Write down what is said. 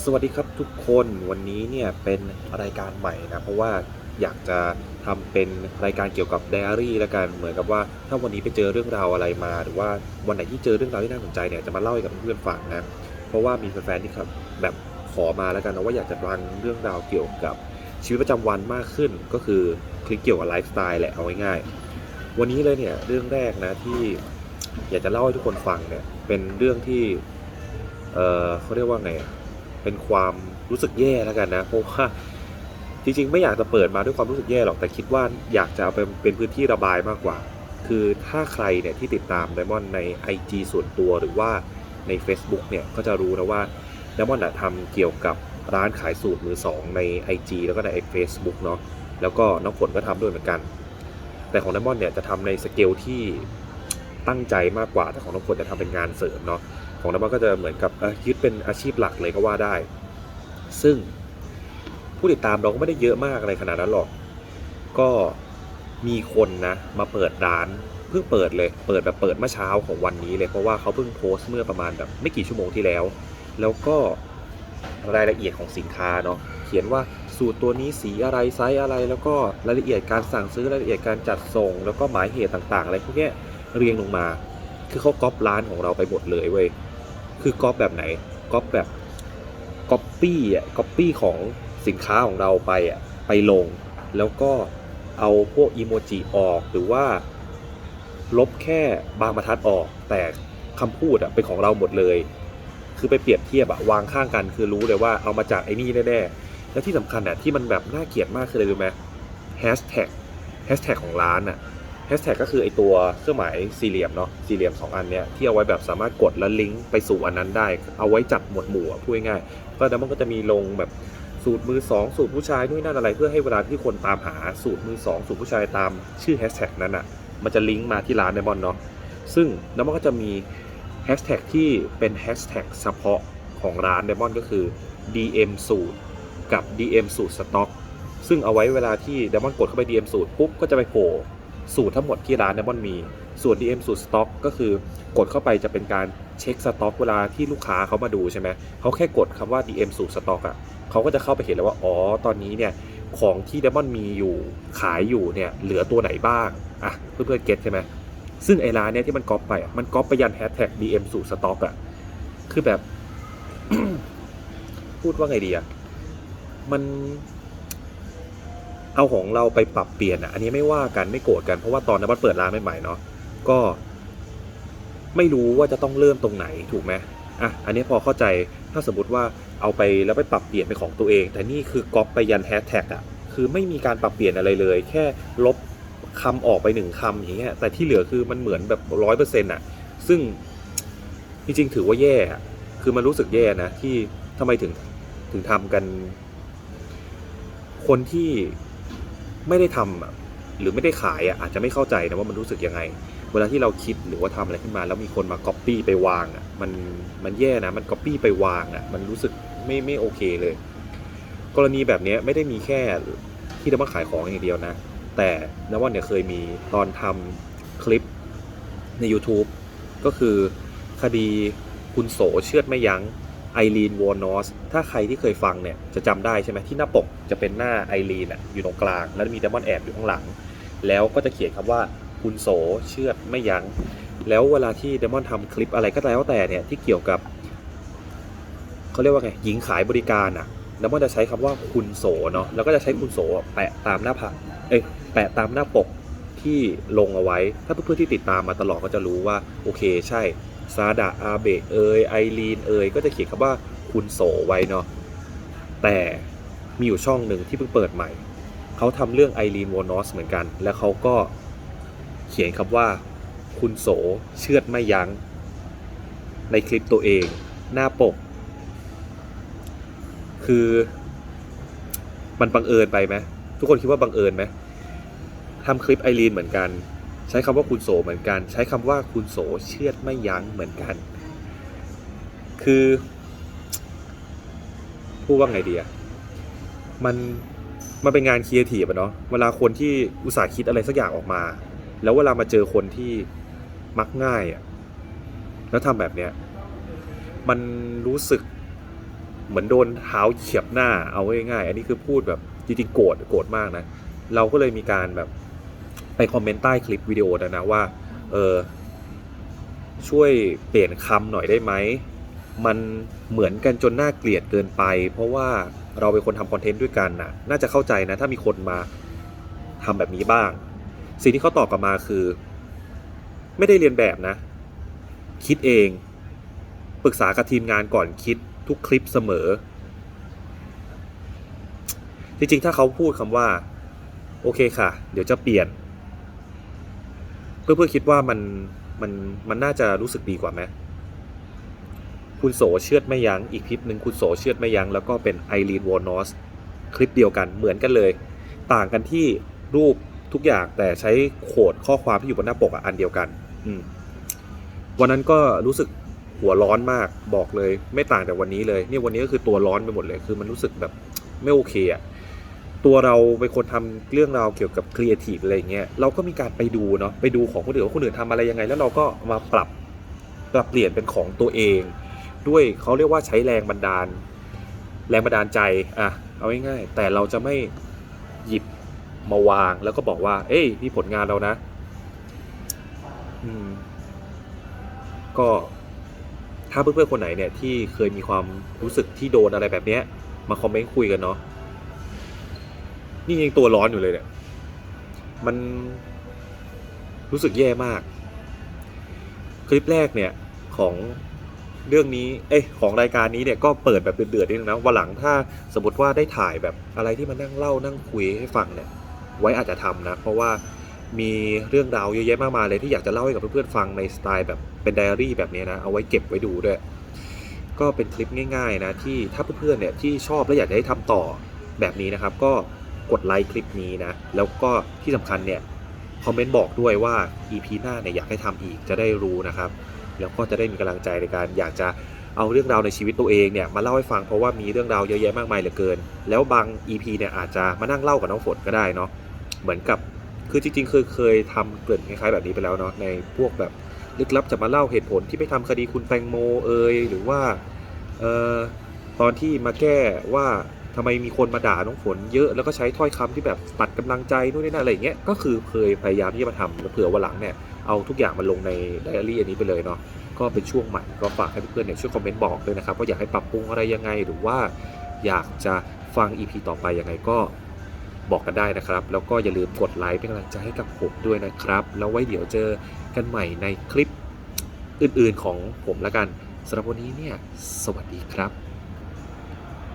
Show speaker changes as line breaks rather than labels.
สวัสดีครับทุกคนวันนี้เนี่ยเป็นรายการใหม่นะ เพราะว่าอยากจะทำเป็นรายการเกี่ยวกับไดอารี่แล้วกันเหมือนกับว่าถ้าวันนี้ไปเจอเรื่องราวอะไรมา หรือว่าวันไหนที่เจอเรื่องราวที่น่าสนใจเนี่ยจะมาเล่าให้กับเพื่อนๆฟังนะเพราะว่ามีแฟนๆที่ครับแบบขอมาแล้วกันนะว่าอยากจะฟังเรื่องราวเกี่ยวกับชีวิตประจำวันมากขึ้น ก็คือคลิปเกี่ยวกับไลฟ์สไตล์แหละเอาง่ายๆวันนี้เลยเนี่ยเรื่องแรกนะที่อยากจะเล่าให้ทุกคนฟังเนี่ยเป็นเรื่องที่เออเขาเรียกว่าไง เป็นความรู้สึกแย่แล้วกันนะเพราะว่าจริงๆ ไม่อยากจะเปิดมาด้วยความรู้สึกแย่หรอกแต่คิดว่าอยากจะเอาเป็นเป็นพื้นที่ระบายมากกว่า คือถ้าใครเนี่ยที่ติดตามไดมอนใน IG ส่วนตัวหรือว่าใน Facebook เนี่ยก็จะรู้นะว่าไดมอนทำเกี่ยวกับร้านขายสูตรมือสองใน IG แล้วก็ใน Facebook เนาะแล้วก็น้องฝนก็ทำด้วยเหมือนกัน แต่ของไดมอนเนี่ยจะทำในสเกลที่ตั้งใจมากกว่าแต่ของน้องฝนจะทำเป็นงานเสริมเนาะ ของน้ำมันก็จะเหมือนกับยึดเป็นอาชีพหลักเลยก็ว่าได้ ซึ่งผู้ติดตามเราก็ไม่ได้เยอะมากอะไรขนาดนั้นหรอก ก็มีคนนะมาเปิดร้านเพิ่งเปิดเลย เปิดแบบเปิดเมื่อเช้าของวันนี้เลยเพราะว่าเขาเพิ่งโพสต์เมื่อประมาณแบบไม่กี่ชั่วโมงที่แล้ว แล้วก็รายละเอียดของสินค้าเนาะเขียนว่าสูตรตัวนี้สีอะไรไซส์อะไร แล้วก็รายละเอียดการสั่งซื้อรายละเอียดการจัดส่ง แล้วก็หมายเหตุต่างๆ อะไรพวกนี้เรียงลงมา คือเขาก๊อปร้านของเราไปหมดเลยเว้ย คือก๊อปแบบไหนก๊อปแบบก๊อปปี้อะก๊อปปี้ของสินค้าของเราไปอะไปลง แล้วก็เอาพวกอีโมจิออกหรือว่า ลบแค่บางบรรทัดออก แต่คำพูดอะเป็นของเราหมดเลย คือไปเปรียบเทียบอะวางข้างกัน คือรู้เลยว่าเอามาจากไอ้นี่แน่ๆ และที่สำคัญอะที่มันแบบน่าเกลียดมากคืออะไรรู้ไหมแฮชแท็กแฮชแท็กของร้านอะ ฮชแท็กก็คือไอตัวเครื่องหมายสี่เหลี่ยมเนาะสี่เหลี่ยม 2 อันเนี้ยที่เอาไว้แบบสามารถกดแล้วลิงก์ไปสู่อันนั้นได้ เอาไว้จัดหมวดหมู่พูดง่ายๆก็แล้วมันก็จะมีลงแบบสูตรมือ 2 สูตรผู้ชายนู่นนั่นอะไร เพื่อให้เวลาที่คนตามหาสูตรมือ 2 สูตรผู้ชายตามชื่อแฮชแท็กนั้นอะ่ะมันจะลิงก์มาที่ร้านไดมอนเนาะซึ่งแล้วมันก็จะมีแฮชแท็กที่เป็นแฮชแท็กเฉพาะของร้านไดมอนก็คือ DM สูตรกับ DM สูตรสต็อกซึ่งเอาไว้เวลาที่ไดมอนกดเข้าไป DM สูตรปุ๊บก็จะไปโผล่ สูตรทั้งหมดที่ร้านไดมอนมีส่วน DM สูตรสต็อกก็คือกดเข้าไปจะเป็นการเช็คสต็อกเวลาที่ลูกค้าเขามาดูใช่ไหมเขาแค่กดคำว่า DM สูตรสต็อกอะเขาก็จะเข้าไปเห็นแล้วว่าอ๋อตอนนี้เนี่ยของที่ไดมอนมีอยู่ขายอยู่เนี่ยเหลือตัวไหนบ้างอะเพื่อนๆเก็ตใช่ไหมซึ่งไอ้ร้านเนี่ยที่มันก๊อปไปอะมันก๊อปไปยันแฮชแท็ก DM สูตรสต็อกอะคือแบบ พูดว่าไงดีอะมัน เอาของเราไปปรับเปลี่ยนอะอันนี้ไม่ว่ากันไม่โกรธกันเพราะว่าตอนนั้นมันเปิดร้านใหม่ๆเนาะก็ ไม่รู้ว่าจะต้องเริ่มตรงไหนถูกไหมอะอันนี้พอเข้าใจถ้าสมมติว่าเอาไปแล้วไปปรับเปลี่ยนเป็นของตัวเอง แต่นี่คือก๊อปไปยันแฮชแท็กอะคือไม่มีการปรับเปลี่ยนอะไรเลย แค่ลบคำออกไปหนึ่งคำอย่างเงี้ยแต่ที่เหลือคือมันเหมือนแบบร้อยเปอร์เซ็นต์อะซึ่งจริงๆถือว่าแย่คือมันรู้สึกแย่นะที่ทำไมถึงถึงทำกัน คนที่ ไม่ได้ทำหรือไม่ได้ขายอะอาจจะไม่เข้าใจนะว่ามันรู้สึกยังไง เวลาที่เราคิดหรือว่าทำอะไรขึ้นมา แล้วมีคนมาก๊อปปี้ไปวางอะมันมันแย่นะมันก๊อปปี้ไปวางอะมันรู้สึกไม่ไม่โอเคเลย กรณีแบบนี้ไม่ได้มีแค่ที่เรามาขายของอย่างเดียวนะ แต่นวันเนี่ยเคยมีตอนทำคลิปใน YouTube ก็คือคดีคุณโสเชือดไม่ยั้ง ไอรีนวอนอสถ้าใครที่เคยฟังเนี่ยจะจำได้ใช่ไหมที่หน้าปกจะเป็นหน้าไอรีนอะอยู่ตรงกลาง แล้วมีเดมอนแอบอยู่ข้างหลัง แล้วก็จะเขียนคำว่าคุณโสเชือดไม่ยั้ง แล้วเวลาที่เดมอนทำคลิปอะไรก็แล้วแต่เนี่ยที่เกี่ยวกับเขาเรียกว่าไงหญิงขายบริการอะเดมอนจะใช้คำว่าคุณโสเนาะแล้วก็จะใช้คุณโสแปะตามหน้าผาเอ้ยแปะตามหน้าปกที่ลงเอาไว้ ถ้าเพื่อนๆที่ติดตามมาตลอดก็จะรู้ว่าโอเคใช่ ซาดาอาเบะเอยไอรีนเอยก็จะเขียนคำว่าคุณโสไว้เนาะแต่มีอยู่ช่องหนึ่งที่เพิ่งเปิดใหม่ เขาทำเรื่องไอรีนวอนอสเหมือนกัน แล้วเขาก็เขียนคำว่า คุณโสเชือดไม่ยัง้ง ในคลิปตัวเองหน้าปก คือมันบังเอิญไปไหมทุกคนคิดว่าบังเอิญไหมทำคลิปไอรีนเหมือนกัน ใช้คำว่าคุณโสเหมือนกัน ใช้คำว่าคุณโสเชือดไม่ยั้งเหมือนกัน คือพูดว่าไงดีอะมันมันเป็นงานครีเอทีฟอะเนาะเวลาคนที่อุตส่าห์คิดอะไรสักอย่างออกมา แล้วเวลามาเจอคนที่มักง่ายอะแล้วทำแบบเนี้ยมันรู้สึกเหมือนโดนเท้าเฉียบหน้าเอาง่ายๆอันนี้คือพูดแบบจริงๆโกรธโกรธมากนะ เราก็เลยมีการแบบ ไปคอมเมนต์ใต้คลิปวิดีโอนะนะว่าเออช่วยเปลี่ยนคำหน่อยได้ไหม มันเหมือนกันจนน่าเกลียดเกินไป เพราะว่าเราเป็นคนทำคอนเทนต์ด้วยกันน่ะน่าจะเข้าใจนะ ถ้ามีคนมาทำแบบนี้บ้าง สิ่งที่เขาตอบกลับมาคือ ไม่ได้เรียนแบบนะ คิดเอง ปรึกษากับทีมงานก่อนคิดทุกคลิปเสมอ จริงๆ ถ้าเขาพูดคำว่า โอเคค่ะ เดี๋ยวจะเปลี่ยน เพื่อเพื่อคิดว่ามันมันมันน่าจะรู้สึกดีกว่าไหมคุณโสเชือดไม่ยัง้งอีกคลิปหนึ่งคุณโสเชือดไม่ยั้งแล้วก็เป็นไอรีนวอร์นอสคลิปเดียวกันเหมือนกันเลย ต่างกันที่รูปทุกอย่างแต่ใช้โคดข้อความที่อยู่บนหน้าปกอันเดียวกัน อืวันนั้นก็รู้สึกหัวร้อนมากบอกเลย ไม่ต่างจากวันนี้เลยเนี่ยวันนี้ก็คือตัวร้อนไปหมดเลย คือมันรู้สึกแบบไม่โอเคอะ ตัวเราเป็นคนทำเรื่องราวเกี่ยวกับครีเอทีฟอะไรเงี้ยเราก็มีการไปดูเนาะไปดูของคนอื่นว่าคนอื่นทำอะไรยังไง แล้วเราก็มาปรับปรับเปลี่ยนเป็นของตัวเอง ด้วยเขาเรียกว่าใช้แรงบันดาล แรงบันดาลใจอะเอาง่ายๆแต่เราจะไม่หยิบมาวางแล้วก็บอกว่า เอ้ยนี่ผลงานเรานะ อืม ก็ถ้าเพื่อนๆคนไหนเนี่ยที่เคยมีความรู้สึกที่โดนอะไรแบบเนี้ย มาคอมเมนต์คุยกันเนาะ นี่ยังตัวร้อนอยู่เลยเนี่ย มันรู้สึกแย่มาก คลิปแรกเนี่ยของเรื่องนี้ เอ้ยของรายการนี้เนี่ยก็เปิดแบบเดือดๆนิดนึงนะวันหลังถ้าสมมติว่าได้ถ่ายแบบอะไรที่มานั่งเล่านั่งคุยให้ฟังเนี่ย ไว้อาจจะทำนะ เพราะว่ามีเรื่องราวเยอะแยะมากมายเลยที่อยากจะเล่าให้กับเพื่อนๆฟังในสไตล์แบบเป็นไดอารี่แบบนี้นะ เอาไว้เก็บไว้ดูด้วย ก็เป็นคลิปง่าย ๆ นะที่ถ้าเพื่อนๆเนี่ยที่ชอบและอยากจะให้ทำต่อแบบนี้นะครับ ก็ กดไลค์คลิปนี้นะ แล้วก็ที่สำคัญเนี่ยคอมเมนต์บอกด้วยว่า EP หน้าเนี่ยอยากให้ทำอีกจะได้รู้นะครับ แล้วก็จะได้มีกำลังใจในการอยากจะเอาเรื่องราวในชีวิตตัวเองเนี่ยมาเล่าให้ฟังเพราะว่ามีเรื่องราวเยอะแยะมากมายเหลือเกิน แล้วบาง EP เนี่ยอาจจะมานั่งเล่ากับน้องฝนก็ได้เนาะเหมือนกับคือจริงๆเคยเคยทำเกริ่นคล้ายๆแบบนี้ไปแล้วเนาะในพวกแบบลึกลับจะมาเล่าเหตุผลที่ไปทำคดีคุณแตงโมเอยหรือว่าเอ่อตอนที่มาแก้ว่า ทำไมมีคนมาด่าน้องฝนเยอะแล้วก็ใช้ถ้อยคำที่แบบตัดกำลังใจนู่นนี่นั่นอะไรเงี้ยก็คือเคยพยายามที่จะมาทำแล้วเผื่อวันหลังเนี่ยเอาทุกอย่างมาลงในไดอารี่อันนี้ไปเลยเนาะก็เป็นช่วงใหม่ก็ฝากให้เพื่อนๆเนี่ยช่วยคอมเมนต์บอกด้วยนะครับว่าอยากให้ปรับปรุงอะไรยังไงหรือว่าอยากจะฟัง EP ต่อไปยังไงก็บอกกันได้นะครับ แล้วก็อย่าลืมกดไลค์เป็นกำลังใจให้กับผมด้วยนะครับ แล้วไว้เดี๋ยวเจอกันใหม่ในคลิปอื่นๆของผมแล้วกันสำหรับวันนี้เนี่ย สวัสดีครับ